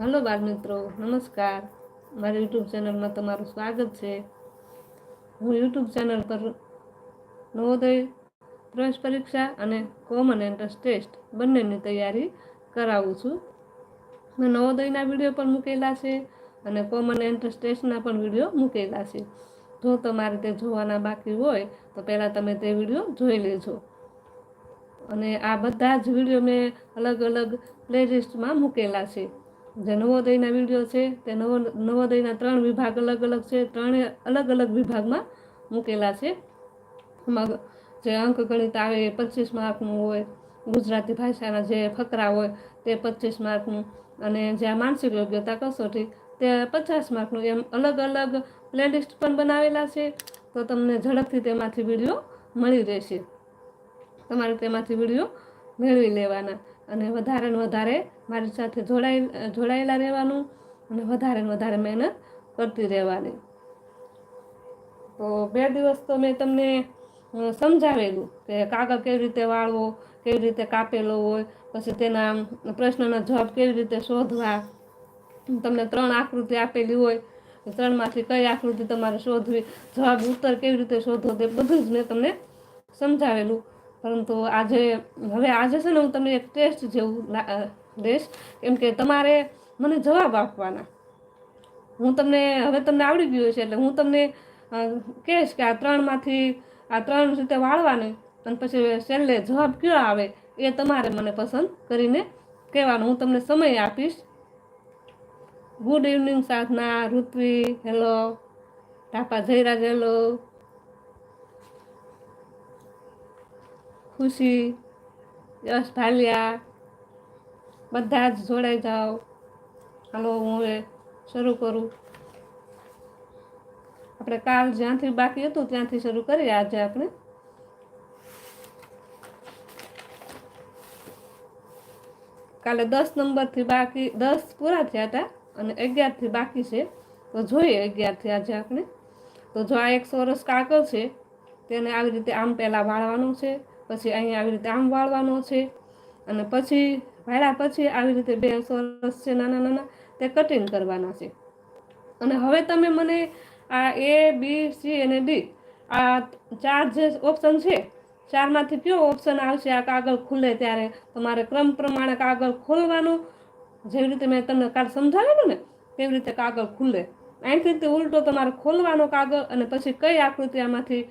Hello બાળ મિત્રો, નમસ્કાર. મારા યુટ્યુબ ચેનલમાં તમારું સ્વાગત છે. હું યુટ્યુબ ચેનલ પર નવોદય પ્રવેશ પરીક્ષા અને કોમન એન્ટ્રન્સ ટેસ્ટ બંનેની તૈયારી કરાવું છું. મેં નવોદયના વીડિયો પણ મૂકેલા છે અને કોમન એન્ટ્રન્સ ટેસ્ટના પણ વીડિયો મૂકેલા છે. જો તમારે તે જોવાના બાકી હોય, તો પહેલાં તમે તે વીડિયો જોઈ લેજો. અને આ બધા જ વીડિયો મેં અલગ અલગ પ્લેલિસ્ટમાં મૂકેલા છે. જે નવોદયના વીડિયો છે, તે નવો, નવોદયના ત્રણ વિભાગ અલગ અલગ છે, ત્રણે અલગ અલગ વિભાગમાં મૂકેલા છે. એમાં જે અંક ગણિત આવે એ પચીસ માર્કનું હોય, ગુજરાતી ભાષાના જે ફકરા હોય તે પચીસ માર્કનું, અને જે માનસિક યોગ્યતા કસોટી તે પચાસ માર્કનું, એમ અલગ અલગ પ્લેલિસ્ટ પણ બનાવેલા છે. તો તમને ઝડપથી તેમાંથી વીડિયો મળી રહેશે. તમારે તેમાંથી વીડિયો મેળવી લેવાના. અને વધારે ને વધારે મારી સાથે જોડાય જોડાયેલા રહેવાનું અને વધારે ને વધારે મહેનત કરતી રહેવાની. તો બે દિવસ તો મેં તમને સમજાવેલું કે કાગળ કેવી રીતે વાળવો, કેવી રીતે કાપેલો હોય, પછી તેના પ્રશ્નના જવાબ કેવી રીતે શોધવા. તમને ત્રણ આકૃતિ આપેલી હોય ત્રણમાંથી કઈ આકૃતિ તમારે શોધવી, જવાબ, ઉત્તર કેવી રીતે શોધવો તે બધું જ મેં તમને સમજાવેલું. પરંતુ આજે, હવે આજે છે ને હું તમને એક ટેસ્ટ જેવું દઈશ. કેમ કે તમારે મને જવાબ આપવાના. હું તમને, હવે તમને આવડી ગયું છે એટલે હું તમને કહીશ કે આ ત્રણમાંથી, આ ત્રણ રીતે વાળવાની અને પછી છેલ્લે જવાબ કયો આવે એ તમારે મને પસંદ કરીને કહેવાનું. હું તમને સમય આપીશ. Good evening Sadhana, Ritvi, hello. Dhapa Jayraj, hello. Khushi Yash Bhaliya બધા જ જોડાઈ જાઓ. હાલો, હું એ શરૂ કરું. આપણે કાલ જ્યાંથી બાકી હતું ત્યાંથી શરૂ કરીએ આજે આપણે. કાલે દસ નંબરથી બાકી, દસ પૂરા થયા હતા અને અગિયારથી બાકી છે. તો જોઈએ અગિયારથી આજે આપણે. તો જો આ એક સરસ કાગળ છે, તેને આવી રીતે આમ પહેલાં વાળવાનું છે. પછી અહીંયા આવી રીતે આમ વાળવાનો છે અને પછી વાળ્યા પછી આવી રીતે બે સરસ છે, નાના નાના, તે કટિંગ કરવાના છે. અને હવે તમે મને આ એ બી સી અને ડી આ ચાર જે ઓપ્શન છે, ચારમાંથી કયો ઓપ્શન આવશે, આ કાગળ ખુલે ત્યારે તમારે ક્રમ પ્રમાણે કાગળ ખોલવાનું. જેવી રીતે મેં તમને કાલ સમજાવેલું ને, તેવી રીતે કાગળ ખુલે. અહીંથી રીતે ઉલટો તમારે ખોલવાનો કાગળ અને પછી કઈ આકૃતિ આમાંથી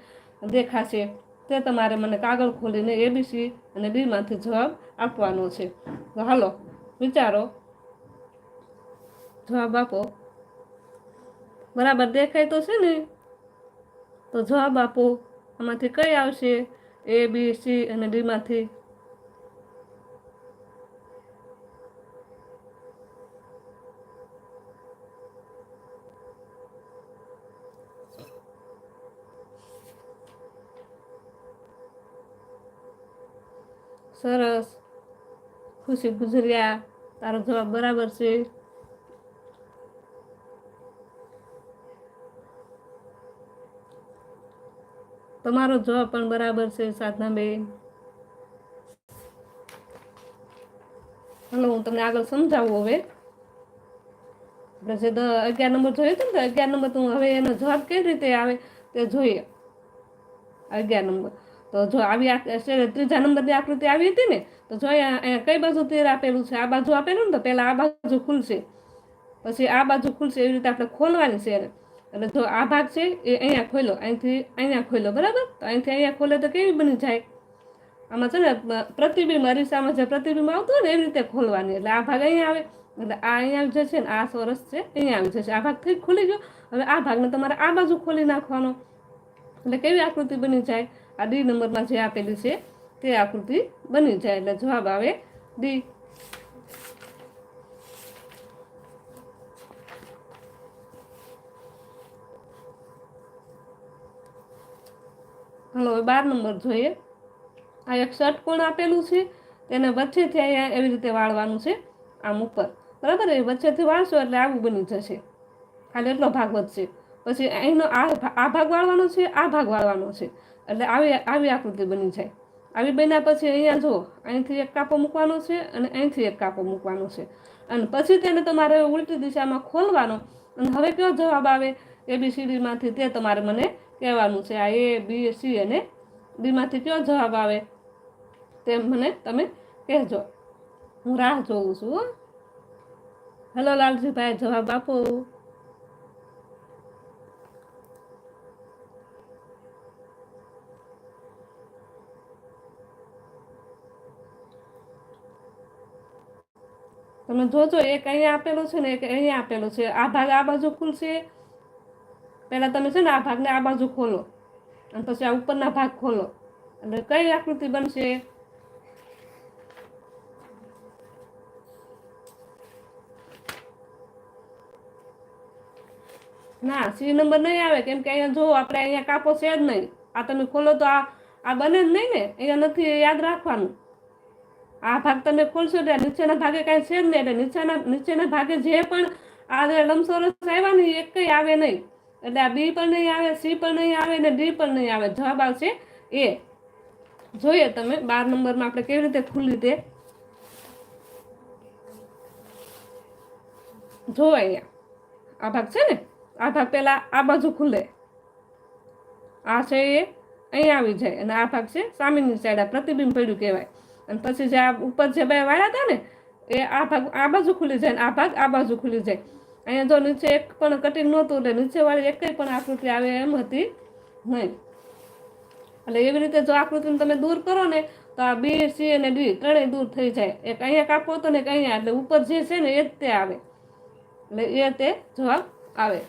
દેખાશે? તે તમારે મને કાગળ ખોલીને એબીસી અને બીમાંથી જવાબ આપવાનો છે. તો હાલો, વિચારો. જવાબ આપો. બરાબર દેખાય તો છે ને? તો જવાબ આપો. આમાંથી કઈ આવશે? એ બી સી અને ડીમાંથી સરસ. ખુશી ગુજર્યા. તારો જવાબ બરાબર છે. તમારો જવાબ પણ બરાબર છે, સાધનાબેન. હલો, હું તમને આગળ સમજાવું હવે. આપણે જે અગિયાર નંબર જોયો હતો ને અગિયાર નંબર તો હવે એનો જવાબ કઈ રીતે આવે તે જોઈએ. અગિયાર નંબર. તો જો આવી ત્રીજા નંબરની આકૃતિ આવી હતી ને, તો જો અહીંયા કઈ બાજુ તીર આપેલું છે? આ બાજુ આપેલું ને, તો પહેલાં આ બાજુ ખુલશે. પછી આ બાજુ ખુલશે એવી રીતે આપણે ખોલવાની છે એટલે જો આ ભાગ છે એ અહીંયા ખોલો અહીંથી અહીંયા ખોલો બરાબર? તો અહીંથી અહીંયા ખોલે તો કેવી બની જાય? આમાં છે ને પ્રતિબિંબ અરીસામાં જે પ્રતિબિંબ આવતું ને એવી રીતે ખોલવાની. એટલે આ ભાગ અહીંયા આવે, એટલે આ અહીંયા જે છે ને, આ સોરસ છે, અહીંયા આવી જશે. આ ભાગ થઈ ખુલી ગયો. હવે આ ભાગને તમારે આ બાજુ ખોલી નાખવાનો. એટલે કેવી આકૃતિ બની જાય? આ ડી નંબરમાં જે આપેલી છે તે આકૃતિ બની જાય એટલે જવાબ આવે ડી. હવે બાર નંબર જોઈએ. આ એક ષટકોણ આપેલું છે? તેને વચ્ચેથી અહીંયા એવી રીતે વાળવાનું છે, આમ ઉપર. બરાબર? એ વચ્ચેથી વાળશો એટલે આવું બની જશે. ખાલી એટલો ભાગ વધશે. પછી અહીંનો આ આ ભાગ વાળવાનો છે, આ ભાગ વાળવાનો છે. એટલે આવી આવી આકૃતિ બની જાય. આવી બન્યા પછી અહીંયા જુઓ, અહીંથી એક કાપો મૂકવાનો છે અને અહીંથી એક કાપો મૂકવાનો છે. અને પછી તેને તમારે ઉલટી દિશામાં ખોલવાનો અને હવે કયો જવાબ આવે? એબીસીડીમાંથી તે તમારે મને કહેવાનું છે. આ એ બી સી અને ડીમાંથી કયો જવાબ આવે? તે મને તમે કહેજો. હું રાહ જોઉં છું. હેલો, લાલજીભાઈ, જવાબ આપો. તમે જોજો એક અહીંયા આપેલો છે ને એક અહીંયા આપેલો છે. આ ભાગ આ બાજુ ખુલશે. પહેલાં તમે છે ને આ ભાગને આ બાજુ ખોલો. અને પછી આ ઉપરના ભાગ ખોલો. એટલે કઈ આકૃતિ બનશે? ના, સી નંબર નહીં આવે. કેમ કે અહીંયા જો આપણે અહીંયા કાપો છે જ નહીં. આ તમે ખોલો તો આ આ બને જ નહીં ને? અહીંયા નથી યાદ રાખવાનું. આ ભાગ તમે ખોલશો એટલે નીચેના ભાગે કાંઈ છે જ નહીં એટલે નીચેના નીચેના ભાગે જે પણ આ લંબસોરસ આવ્યા ને એક કંઈ આવે નહીં. એટલે આ બી પણ નહીં આવે, સી પણ નહીં આવે ને ડી પણ નહીં આવે. જવાબ આવશે એ. જોઈએ તમે બાર નંબરમાં આપણે કેવી રીતે ખુલ્લી તે. જો અહીંયા. આ ભાગ છે ને? આ ભાગ પહેલાં આ બાજુ ખુલે. આ છે એ. અહીંયા આવી જાય. અને આ ભાગ છે સામેની સાઈડ આ પ્રતિબિંબ પડ્યું કહેવાય. અને પછી જે આ ઉપર જે બે વાળા હતા ને, એ આ ભાગ, આ બાજુ ખુલી જાય ને આ ભાગ આ બાજુ ખુલી જાય. અહીંયા જો નીચે એક પણ કટિંગ નહોતું એટલે નીચેવાળી એક પણ આકૃતિ આવે એમ હતી. નહીં એટલે એવી રીતે જો આકૃતિને તમે દૂર કરો ને, તો આ બી સી અને ડી ત્રણેય દૂર થઈ જાય. એક અહીંયા કાપો તો ને એક અહીંયા, એટલે ઉપર જે છે ને એ જ તે આવે. એટલે એ તે જવાબ આવે.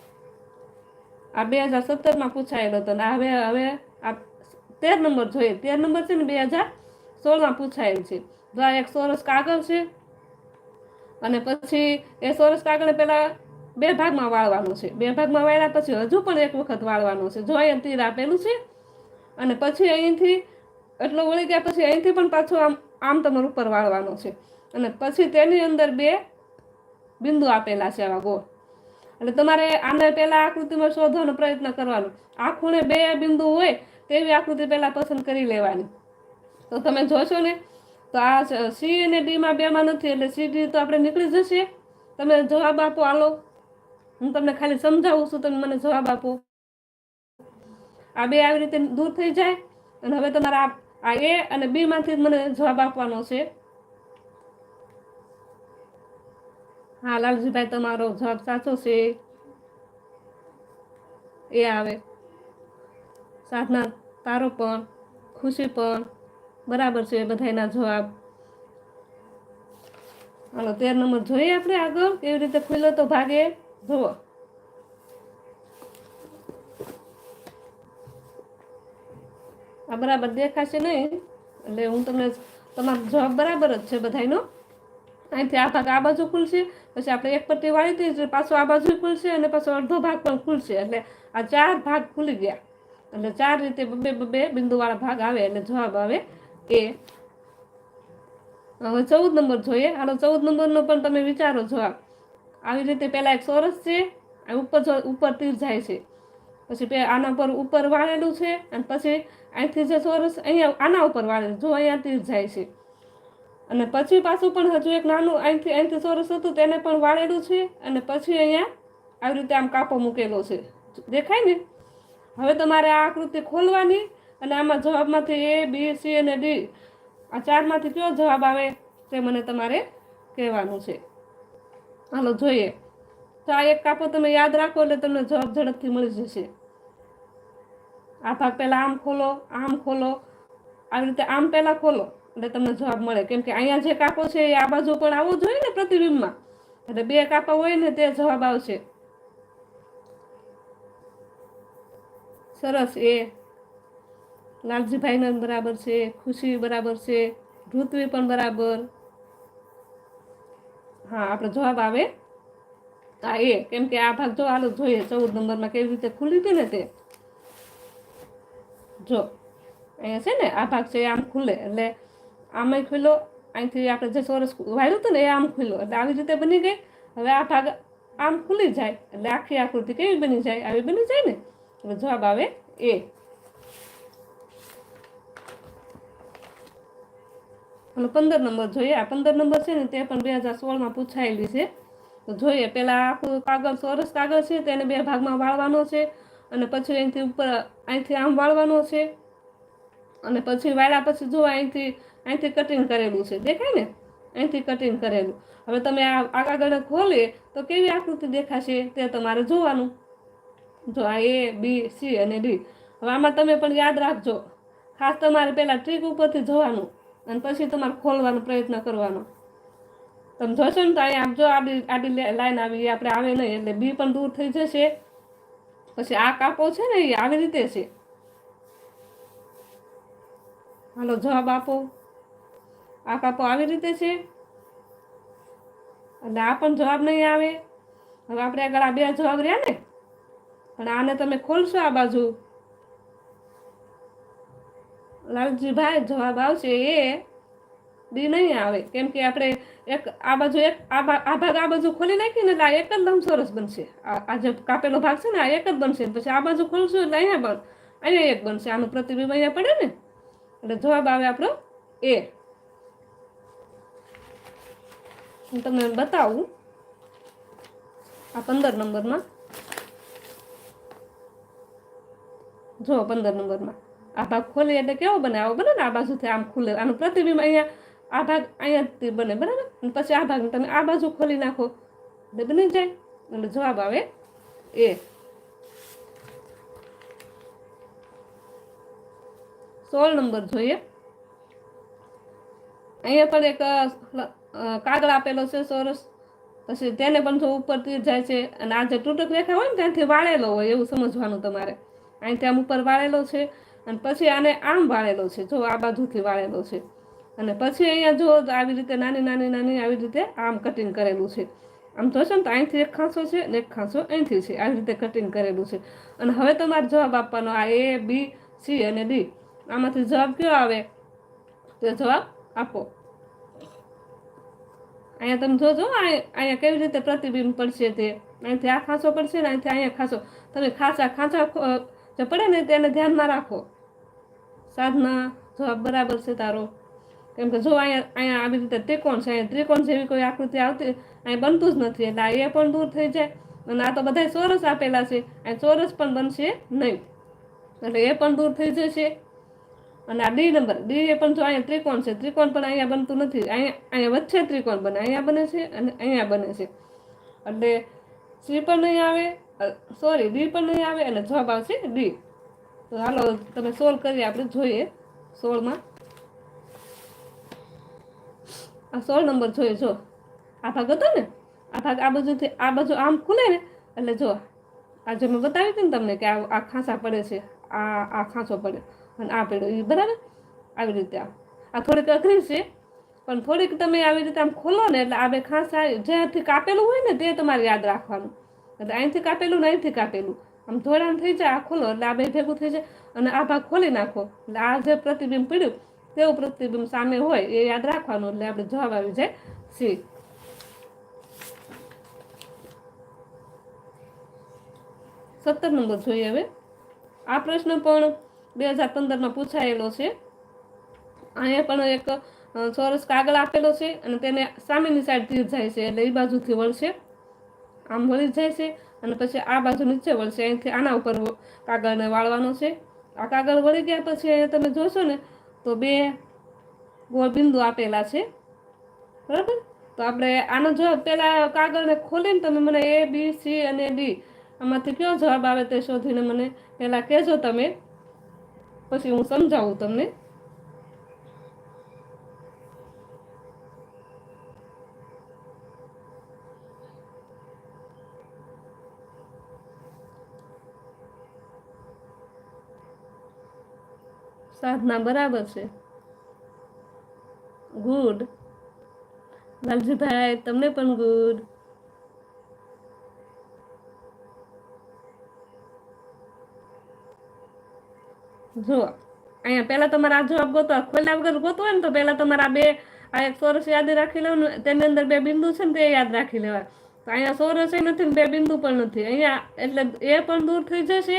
આ બે હજાર સત્તરમાં પૂછાયેલો હતો ને હવે હવે આ તેર નંબર જોઈએ. તેર નંબર છે ને બે હજાર સોળમાં પૂછાયેલ છે. જો આ એક સોરસ કાગળ છે અને પછી એ સોરસ કાગળને પહેલાં બે ભાગમાં વાળવાનું છે. બે ભાગમાં વાળ્યા પછી હજુ પણ એક વખત વાળવાનું છે. જો અહીંયા તીર આપેલું છે અને પછી અહીંથી એટલો વળી ગયા પછી અહીંથી પણ પાછું આમ આમ તમારું ઉપર વાળવાનું છે. અને પછી તેની અંદર બે બિંદુ આપેલા છે આવા ગોળ. એટલે તમારે આને પહેલાં આકૃતિમાં શોધવાનો પ્રયત્ન કરવાનો. આ ખૂણે બે બિંદુ હોય તેવી આકૃતિ પહેલાં પસંદ કરી લેવાની. તો તમે જોશો ને, તો આ સી અને ડીમાં બેમાં નથી, એટલે સી ડી તો આપણે નીકળી જશે. તમે જવાબ આપો, હાલો. હું તમને ખાલી સમજાવું છું, તમે મને જવાબ આપો. આ બે આવી રીતે દૂર થઈ જાય, અને હવે તમારા આ એ અને બીમાંથી મને જવાબ આપવાનો છે. હા, લાલજીભાઈ, તમારો જવાબ સાચો છે. એ આવે. સાધના, તારો પણ, ખુશી પણ. બરાબર છે, એ બધાના જવાબ. હાલો, તેર નંબર જોઈએ આપણે આગળ, કેવી રીતે ખુલ્લો તો ભાગે? જુઓ. આ બરાબર દેખાશે નહીં, એટલે હું તમને તમારો જવાબ બરાબર જ છે બધાનો અહીંથી આ ભાગ આ બાજુ ખુલશે, પછી આપણે એક પટ્ટી વાળી દઈશું પાછો આ બાજુ ખુલશે અને પાછો અડધો ભાગ પણ ખુલશે, એટલે આ ચાર ભાગ ખુલી ગયા. એટલે ચાર રીતે બબે બબે બિંદુવાળા ભાગ આવે એટલે જવાબ આવે. એ. હવે ચૌદ નંબર જોઈએ. હાલો ચૌદ નંબરનો પણ તમે વિચારો જવાબ આવી રીતે પહેલાં એક સોરસ છે ઉપર ઉપર તીર જાય છે. પછી આના પર ઉપર વાળેલું છે, અને પછી અહીંથી જે સોરસ, અહીંયા, આના ઉપર વાળેલું જો અહીંયા તીર જાય છે. અને પછી પાછું પણ હજુ એક નાનું, અહીંથી અહીંથી સોરસ હતું, તેને પણ વાળેલું છે, અને પછી અહીંયા આવી રીતે આમ કાપો મૂકેલો છે. દેખાય ને? હવે તમારે આ આકૃતિ ખોલવાની અને આમાં જવાબમાંથી એ, બી, સી અને ડી, આ ચારમાંથી કયો જવાબ આવે તે મને તમારે કહેવાનું છે. હાલો, જોઈએ. તો આ એક કાપો તમે યાદ રાખો એટલે તમને જવાબ ઝડપથી મળી જશે. આ ભાગ પહેલાં આમ ખોલો આમ ખોલો. આવી રીતે આમ પહેલાં ખોલો એટલે તમને જવાબ મળે. કેમ કે અહીંયા જે કાપો છે એ આ બાજુ પણ આવવો જોઈએ ને પ્રતિબિંબમાં. એટલે બે કાપા હોય ને તે જવાબ આવશે. સરસ, એ. લાલજીભાઈને બરાબર છે, ખુશી બરાબર છે, ઋત્વી પણ બરાબર. હા, આપણો જવાબ આવે? હા એ, કેમ કે આ ભાગ જો હાલો જોઈએ, ચૌદ નંબરમાં કેવી રીતે ખુલી હતી ને તે? જો, અહીંયા છે ને, આ ભાગ છે એ આમ ખુલે, એટલે આમાંય ખુલ્લો અહીંથી આપણે જે ચોરસ વાળ્યું હતું ને એ આમ ખુલ્લો એટલે આવી રીતે બની ગઈ. હવે આ ભાગ આમ ખુલી જાય, એટલે આખી આકૃતિ કેવી બની જાય? આવી બની જાય ને? એટલે જવાબ આવે એ. અને પંદર નંબર જોઈએ. આ પંદર નંબર છે ને તે પણ બે હજાર સોળમાં પૂછાયેલી છે. તો જોઈએ પહેલાં આખું કાગળ ચોરસ કાગળ છે તેને બે ભાગમાં વાળવાનો છે અને પછી અહીંથી ઉપર, અહીંથી આમ વાળવાનો છે અને પછી વાળ્યા પછી જો અહીંથી અહીંથી કટિંગ કરેલું છે. દેખાય ને? અહીંથી કટિંગ કરેલું. હવે તમે આ આ કાગળ ખોલીએ તો કેવી આકૃતિ દેખાશે તે તમારે જોવાનું. જો આ એ બી સી અને ડી હવે આમાં તમે પણ યાદ રાખજો. ખાસ તમારે પહેલાં ટ્રીક ઉપરથી જવાનું. અને પછી તમારે ખોલવાનો પ્રયત્ન કરવાનો. તમે જોશો ને તો અહીંયા જો આડી આડી લાઈન આવી આપણે આવે નહીં, એટલે બી પણ દૂર થઈ જશે. પછી આ કાપો છે ને, એ આવી રીતે છે. હાલો, જવાબ આપો. આ કાપો આવી રીતે છે. અને આ પણ જવાબ નહીં આવે. હવે આપણે આગળ આ બે જવાબ રહ્યા ને? પણ આને તમે ખોલશો આ બાજુ. લાલજીભાઈ જવાબ આવશે એ ડી નહીં આવે. કેમ કે આપણે એક આ બાજુ એક આ ભાગ આ બાજુ ખોલી નાખીએ ને એટલે આ એક જ લંબચોરસ બનશે. આ આ જે કાપેલો ભાગ છે ને, આ એક જ બનશે. પછી આ બાજુ ખોલશું એટલે અહીંયા બન અહીંયા એક બનશે. આનું પ્રતિબિંબ અહીંયા પડે ને? એટલે જવાબ આવે આપણો એ. હું તમને બતાવું. આ પંદર નંબરમાં. જો પંદર નંબરમાં. આ ભાગ ખોલી એટલે કેવો બને આવો બને ને આ બાજુથી આમ ખુલે આનું પ્રતિબિંબ અહીંયા આ ભાગ અહીંયાથી બને બરાબર પછી આ ભાગ તમે આ બાજુ ખોલી નાખો એટલે બની જાય એટલે જવાબ આવે એ સોળ નંબર જોઈએ અહીંયા પણ એક કાગળ આપેલો છે સોરસ પછી તેને પણ જો ઉપર તીર જાય છે અને આ જે તૂટક રેખા હોય ને ત્યાંથી વાળેલો હોય એવું સમજવાનું તમારે અહીંથી આમ ઉપર વાળેલો છે અને પછી આને આમ વાળેલો છે. જો આ બાજુથી વાળેલો છે. અને પછી અહીંયા જો આવી રીતે નાની નાની નાની આવી રીતે આમ કટિંગ કરેલું છે. આમ જોશો ને તો અહીંથી એક ખાંસો છે અને એક ખાંસો અહીંથી છે. આવી રીતે કટિંગ કરેલું છે. અને હવે તમારે જવાબ આપવાનો આ એ બી સી અને ડી આમાંથી જવાબ કયો આવે? તો જવાબ આપો. અહીંયા તમે જોજો અહીંયા કેવી રીતે પ્રતિબિંબ પડશે તે. અહીંથી આ ખાંસો પડશે ને અહીંથી અહીંયા ખાંસો. તમે ખાંસા ખાંસા જે પડે ને તેને ધ્યાનમાં રાખો. સાધના જવાબ બરાબર છે તારો. કેમ કે જો અહીંયા અહીંયા આવી રીતે ત્રિકોણ છે, અહીંયા ત્રિકોણ જેવી કોઈ આકૃતિ આવતી અહીં બનતું જ નથી. એટલે આ એ પણ દૂર થઈ જાય અને આ તો બધા ચોરસ આપેલા છે. અહીં ચોરસ પણ બનશે નહીં. એટલે એ પણ દૂર થઈ જશે. અને આ ડી નંબર ડી એ પણ જો અહીંયા ત્રિકોણ છે, ત્રિકોણ પણ અહીંયા બનતું નથી. અહીંયા અહીંયા વચ્ચે ત્રિકોણ બને, અહીંયા બને છે અને અહીંયા બને છે. એટલે સી પણ નહીં આવે સોરી ડી પણ નહીં આવે અને જવાબ આવશે ડી. તો હાલો, તમે સોલ્વ કરીએ આપણે જોઈએ સોળમાં. આ સોળ નંબર જોઈએ જો. આ ભાગ હતો ને, આ ભાગ આ બાજુથી, આ બાજુ આમ ખુલે ને, એટલે જો, આ જે મેં બતાવી હતી ને તમને કે આ આ ખાંસા પડે છે, આ આ ખાંસો પડે, અને આ પેડો એ બરાબર? આવી રીતે આમ. આ થોડીક અઘરી છે, પણ થોડીક તમે આવી રીતે આમ ખોલો ને, એટલે આ બે ખાંસા જ્યાંથી કાપેલું હોય ને, તે તમારે યાદ રાખવાનું. એટલે અહીંથી કાપેલું ને અહીંથી કાપેલું. આમ ધોરણ થઈ જાય, આ ખોલો, એટલે આ બે ભેગું થઈ જાય, અને આ ભાગ ખોલી નાખો. એટલે આ જે પ્રતિબિંબ પડ્યું, તેવું પ્રતિબિંબ સામે હોય, એ યાદ રાખવાનું, એટલે આપણે જવાબ આવી જાય સી. સત્તર નંબર જોઈએ હવે. આ પ્રશ્ન પણ બે હજાર પંદરમાં પૂછાયેલો છે. અહીંયા પણ એક ચોરસ કાગળ આપેલો છે, અને તેને સામેની સાઈડથી જાય છે, એટલે એ બાજુથી વળશે. આમ વળી જાય છે. અને પછી આ બાજુ નીચે વળશે અહીંથી આના ઉપર કાગળને વાળવાનો છે. આ કાગળ વળી ગયા પછી તમે જોશો ને, તો બે ગોળ બિંદુ આપેલા છે. બરાબર? તો આપણે આનો જવાબ પહેલાં કાગળને ખોલીને તમે મને એ બી સી અને ડી આમાંથી કયો જવાબ આવે તે શોધીને મને પહેલાં કહેજો તમે. પછી હું સમજાવું તમને. સાધના બરાબર છે. ગુડ લાલજીભાઈ, તમને પણ ગુડ જુઓ, અહીંયા પહેલાં તમારે આ જવાબ ગોતવા, ખોલ્યા વગર ગોતવા ને તો પહેલાં તમારે બે, આ એક સોરસ યાદ રાખી લેવાનું, તેની અંદર બે બિંદુ છે ને તે યાદ રાખી લેવા તો અહીંયા સોરસ નથી બે બિંદુ પણ નથી. અહીંયા એટલે એ પણ દૂર થઈ જશે.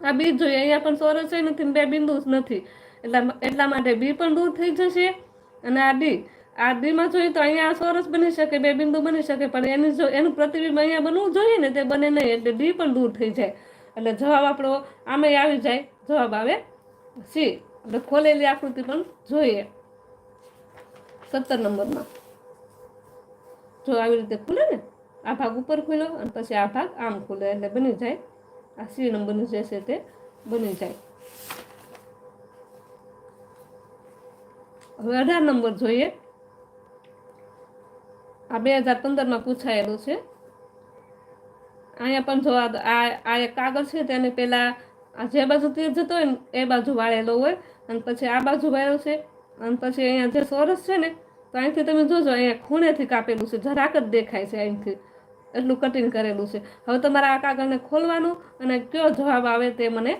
આ બી જોઈએ. અહીંયા પણ ચોરસ નથી બે બિંદુ જ નથી. એટલા એટલા માટે બી પણ દૂર થઈ જશે અને આ ડી. આ ડીમાં જોઈએ તો અહીંયા આ ચોરસ બની શકે, બે બિંદુ બની શકે, પણ એની જો એનું પ્રતિબિંબ અહીંયા બનવું જોઈએ ને તે બને નહીં, એટલે ડી પણ દૂર થઈ જાય. એટલે જવાબ આપણો આમે આવી જાય. જવાબ આવે સી. એટલે ખોલેલી આકૃતિ પણ જોઈએ. સત્તર નંબરમાં. જો આવી રીતે ખુલે ને, આ ભાગ ઉપર ખુલ્યો અને પછી આ ભાગ આમ ખુલે, એટલે બની જાય આ સી નંબરનું જે છે તે બની જાય. હવે અઢાર નંબર જોઈએ. આ બે હજાર પંદરમાં પૂછાયેલું છે. અહીંયા પણ જો આ આ એક કાગળ છે, તેને પહેલાં આ જે બાજુ તીર જતો હોય ને એ બાજુ વાળેલો હોય. અને પછી આ બાજુ વાળ્યો છે. અને પછી અહીંયા જે સોરસ છે ને, તો અહીંથી તમે જોજો, અહીંયા ખૂણેથી કાપેલું છે. જરાક જ દેખાય છે અહીંથી. એટલું કટિંગ કરેલું છે. હવે તમારે આ કાગળને ખોલવાનું અને કયો જવાબ આવે તે મને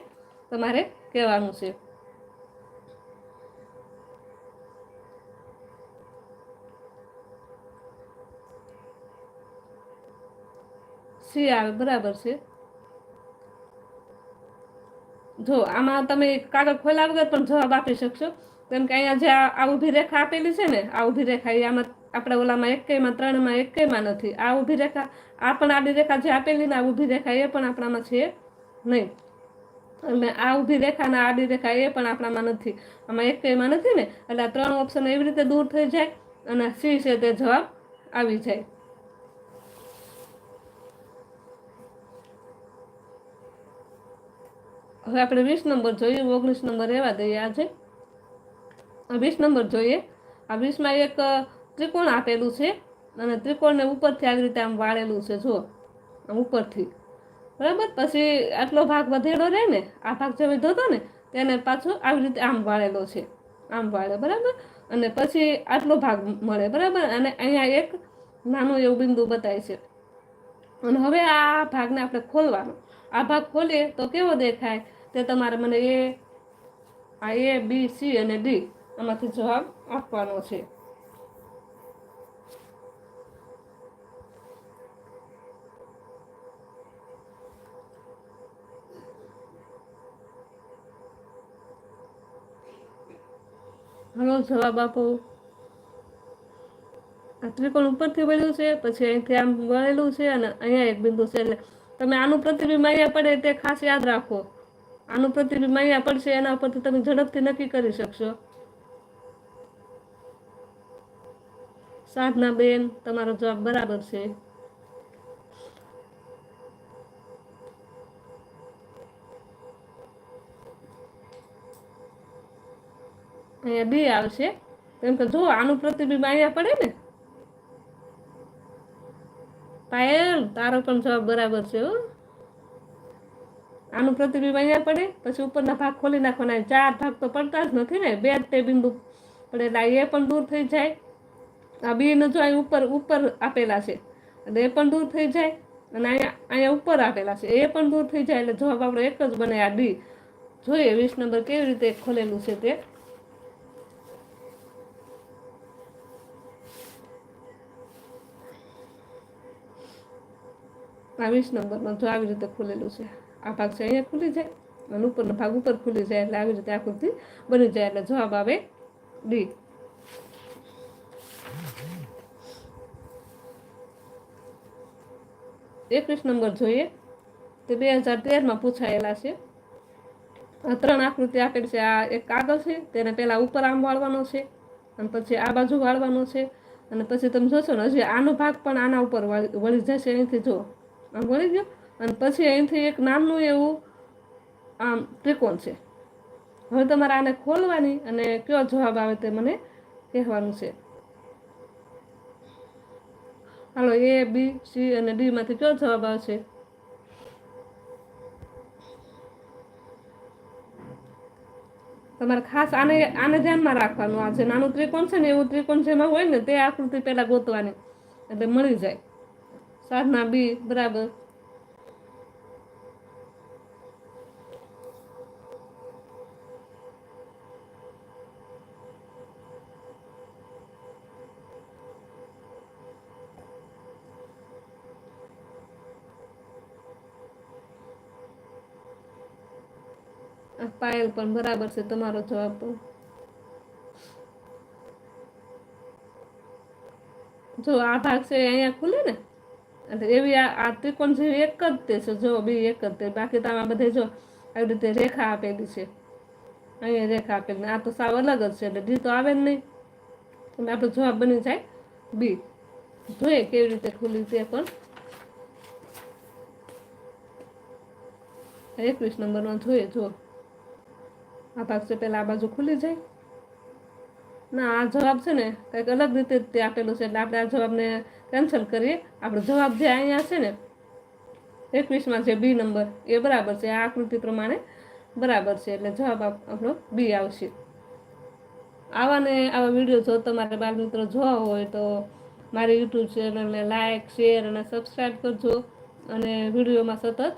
તમારે કહેવાનું છે. સી આવે, બરાબર છે. જો, આમાં તમે કાગળ ખોલ્યા વગર પણ જવાબ આપી શકશો. કેમ કે અહીંયા જે આ ઊભી રેખા આપેલી છે ને, આ ઊભી રેખા એ આમાં આપણે ઓલામાં એકેયમાં ત્રણમાં એકેયમાં નથી. આ ઊભી રેખા, આ પણ આડી રેખા જે આપેલી ને આ ઊભી રેખા, એ પણ આપણામાં છે નહીં. અને આ ઊભી રેખા ને આડી રેખા એ પણ આપણામાં નથી. આમાં એકેયમાં નથી ને, એટલે આ ત્રણ ઓપ્શન એવી રીતે દૂર થઈ જાય અને સી છે તે જવાબ આવી જાય. હવે આપણે વીસ નંબર જોઈએ, ઓગણીસ નંબર એવા દઈએ આજે. વીસ નંબર જોઈએ. આ વીસમાં એક ત્રિકોણ આપેલું છે અને ત્રિકોણને ઉપરથી આવી રીતે આમ વાળેલું છે જો આમ ઉપરથી. બરાબર? પછી આટલો ભાગ વધેલો રહે ને, આ ભાગ જે વધ્યો હતો ને, તેને પાછો આવી રીતે આમ વાળેલો છે, આમ વાળે, બરાબર? અને પછી આટલો ભાગ મળે, બરાબર? અને અહીંયા એક નાનું એવું બિંદુ બતાય છે. અને હવે આ ભાગને આપણે ખોલવાનો. આ ભાગ ખોલીએ તો કેવો દેખાય? તે તમારે મને એ, આ એ, બી, સી અને ડી આમાંથી જવાબ આપવાનો છે. હલો, જવાબ આપો. આ ત્રિકોણ ઉપરથી વળ્યું છે, પછી અહીંથી આમ વળેલું છે અને અહીંયા એક બિંદુ છે. એટલે તમે આનું પ્રતિબિંબ અહીંયા પડે તે ખાસ યાદ રાખો. આનું પ્રતિબિંબ અહીંયા પડશે, એના ઉપરથી તમે ઝડપથી નક્કી કરી શકશો. સાધના બેન, તમારો જવાબ બરાબર છે. અહીંયા બે આવશે. કેમ કે જો આનું પ્રતિબિંબ અહીંયા પડે ને, પાયલ, તારો પણ જવાબ બરાબર છે હો. આનું પ્રતિબિંબ અહીંયા પડે, પછી ઉપરના ભાગ ખોલી નાખવાના ચાર ભાગ તો પડતા જ નથી ને, બે જ તે બિંદુ પડે, એટલે એ પણ દૂર થઈ જાય. આ બીને જો અહીં ઉપર ઉપર આપેલા છે, એટલે એ પણ દૂર થઈ જાય, અને અહીંયા અહીંયા ઉપર આપેલા છે. એ પણ દૂર થઈ જાય, એટલે જવાબ આપણો એક જ બને આ ડી. જોઈએ વીસ નંબર કેવી રીતે ખોલેલું છે તે. આ વીસ નંબરમાં જો આવી રીતે ખુલેલું છે. આ ભાગ છે અહીંયા ખુલી જાય અને ઉપરનો ભાગ ઉપર ખુલી જાય એટલે આવી રીતે આકૃતિ બની જાય એટલે જવાબ આવે ડી. એકવીસ નંબર જોઈએ. તે બે હજાર તેરમાં પૂછાયેલા છે. ત્રણ આકૃતિ આપેલી છે. આ એક કાગળ છે. તેને પહેલાં ઉપર આમ વાળવાનો છે અને પછી આ બાજુ વાળવાનો છે અને પછી તમે જોશો ને હજી આનો ભાગ પણ આના ઉપર વળી જશે. અહીંથી જો આમ વળી ગયો? અને પછી અહીંથી એક નામનું એવું, આમ, ત્રિકોણ છે. હવે તમારે આને ખોલવાની અને કયો જવાબ આવે તે મને કહેવાનું છે. હાલો, એ, બી, સી અને ડીમાંથી કયો જવાબ આવશે તમારે ખાસ આને આને ધ્યાનમાં રાખવાનું. આ જે નાનું ત્રિકોણ છે ને, એવું ત્રિકોણ જેમાં હોય ને, તે આકૃતિ પહેલાં ગોતવાની. એટલે મળી જાય. સાધના બી, બરાબર. પાયલ પણ બરાબર છે, તમારો જવાબ પણ. જો આ ભાગ છે અહીંયા ખુલે ને? એવી આ ત્રિકોણ જેવી એક જ તે છે. જો બી એક જ તે. બાકી તો આમાં બધે જો આવી રીતે રેખા આપેલી છે. અહીંયા રેખા આપેલી આ તો સાવ અલગ જ છે. એટલે ડી તો આવે જ નહીં. એટલે આપણો જવાબ બની જાય બી જોઈએ કેવી રીતે ખુલી તે પણ. એકવીસ નંબરમાં જોઈએ, જો. આ ભાગ છે પહેલાં આ બાજુ ખુલી જાય. ના, આ જવાબ છે ને કંઈક અલગ રીતે તે આપેલું છે. એટલે આપણે આ જવાબને કેન્સલ કરીએ. આપણો જવાબ જે અહીંયા છે ને, એકવીસમાં છે બી નંબર, એ બરાબર છે. આ આકૃતિ પ્રમાણે બરાબર છે. એટલે જવાબ આપ- આપણો બી આવશે. આવા ને આવા વીડિયો જો તમારે બાળ મિત્રો જોવા હોય તો મારી યુટ્યુબ ચેનલને લાઇક શેર અને સબસ્ક્રાઈબ કરજો. અને વિડીયોમાં સતત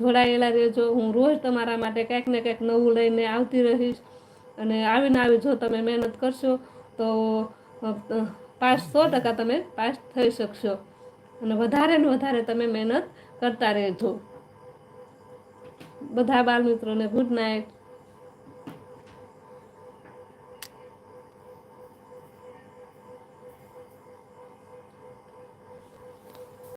જોડાયેલા રહેજો. હું રોજ તમારા માટે કંઈક ને કંઈક નવું લઈને આવતી રહીશ. અને આવીને આવી જો તમે મહેનત કરશો તો પાસ સો ટકા તમે પાસ થઈ શકશો. અને વધારે ને વધારે તમે મહેનત કરતા રહેજો. બધા બાળ મિત્રોને ગુડ નાઇટ